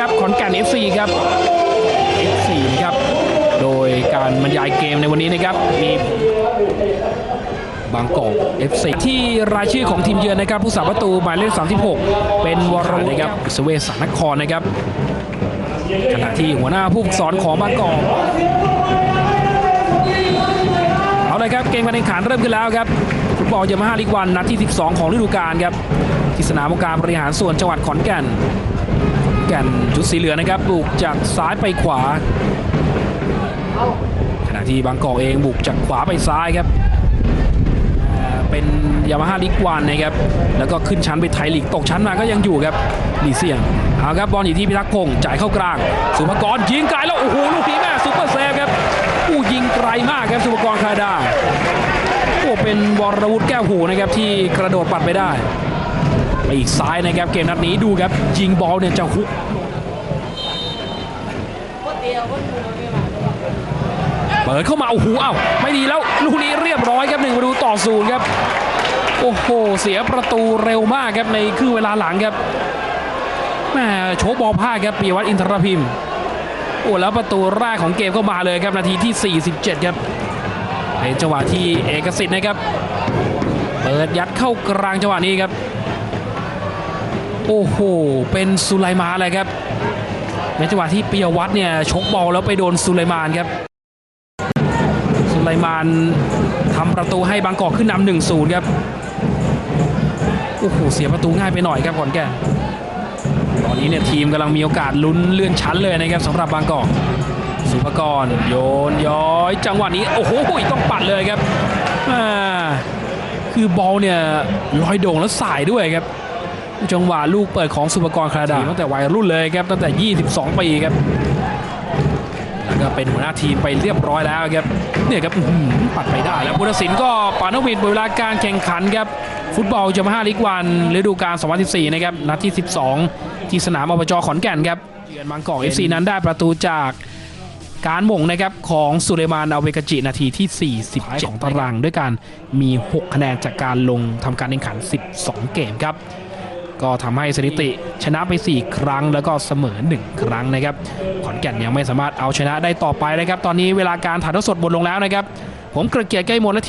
ครับขอนแก่น FC ครับ FC นะครับ โดยการบรรยายเกมในวันนี้นะครับ มีบางกอก FC ที่รายชื่อของทีมเยือนนะครับ ผู้สาประตูหมายเลข 36 เป็นวรวุฒินะครับสเวสานครนะครับ ขณะที่หัวหน้าผู้ฝึกสอนของบางกอก เอาเลยครับเกมการแข่งขันเริ่มขึ้นแล้วครับฟุตบอลยามาฮ่าลีกวันนัดที่ 12 ของฤดูกาลครับที่สนามองค์การบริหารส่วนจังหวัดขอนแก่น ก่นชุดสีเหลืองนะครับบุกจากซ้ายไปขวา ขณะที่บางกอกเองบุกจากขวาไปซ้ายครับเป็นยามาฮ่าลีกวันนะครับแล้วก็ขึ้นชั้นไปไทยลีกตกชั้นมาก็ยังอยู่ครับลีเซียงเอาครับบอลอยู่ที่พิทักษ์พงศ์จ่ายเข้ากลาง สุภกรยิงไกลแล้วโอ้โหลูกนี้แม่ซุปเปอร์เซฟครับผู้ยิงไกลมากครับสุภกรคาดาโอ้เป็นวรวุฒิแก้วหูนะครับที่กระโดดปัดไปได้ ไปอีกซ้ายนะครับเกมนัดนี้ดูครับยิงบอลเนี่ยจะฮุกเปิดเข้ามาโอ้โหเอ้าไม่ดีแล้วลูกนี้เรียบร้อยครับหนึ่งประตูต่อศูนย์ครับโอ้โหเสียประตูเร็วมากครับในครึ่งเวลาหลังครับแม่โชกบอลพลาดครับปีวัฒน์อินทรพิมพ์โอ้แล้วประตูแรกของเกมก็มาเลยครับนาทีที่ 47 ครับเป็นจังหวะที่เอกสิทธิ์นะครับ เปิดยัดเข้ากลางจังหวะนี้ครับ โอ้โห เป็นสุไลมานเลยครับ ในจังหวะที่ปิยวัฒน์เนี่ยชกบอลแล้วไปโดนสุไลมานครับ สุไลมานทำประตูให้บางกอกขึ้นนำหนึ่งศูนย์ครับโอ้โหเสียประตูง่ายไปหน่อยครับขอนแก่นตอนนี้เนี่ยทีมกำลังมีโอกาสลุ้นเลื่อนชั้นเลยนะครับสำหรับบางกอกสุภกรโยนย้อย จังหวะนี้โอ้โหต้องปัดเลยครับคือบอลเนี่ยลอยโด่งแล้วสายด้วยครับ จังหวะลูกเปิดของสุภกรคาราดาตั้งแต่วัยรุ่นเลยครับตั้งแต่ 22 ปีครับแล้วก็เป็นหัวหน้าทีมไปเรียบร้อยแล้วครับเนี่ยครับอื้อหือปัดไปได้แล้วพุทธศิลป์ก็ปานวินเวลาการแข่งขันครับฟุตบอลยามาฮ่าลีกวันฤดูกาล2014 นะครับนัดที่ 12 ที่สนามอบจขอนแก่นครับเยือนบางกอก FC นั้นได้ประตูจากการหม่งนะครับของสุเลมานอาเวกจินาทีที่ 47 ของตาราง ด้วยการมี 6 คะแนนจากการลงทำการแข่งขัน 12 เกมครับ ก็ทำให้สถิติชนะไป 4 ครั้งแล้วก็เสมอ 1 ครั้งนะครับ ขอนแก่นยังไม่สามารถเอาชนะได้ต่อไปนะครับ ตอนนี้เวลาการถ่ายทอดสดหมดลงแล้วนะครับ ผมเกระเกียรติใกล้มนและ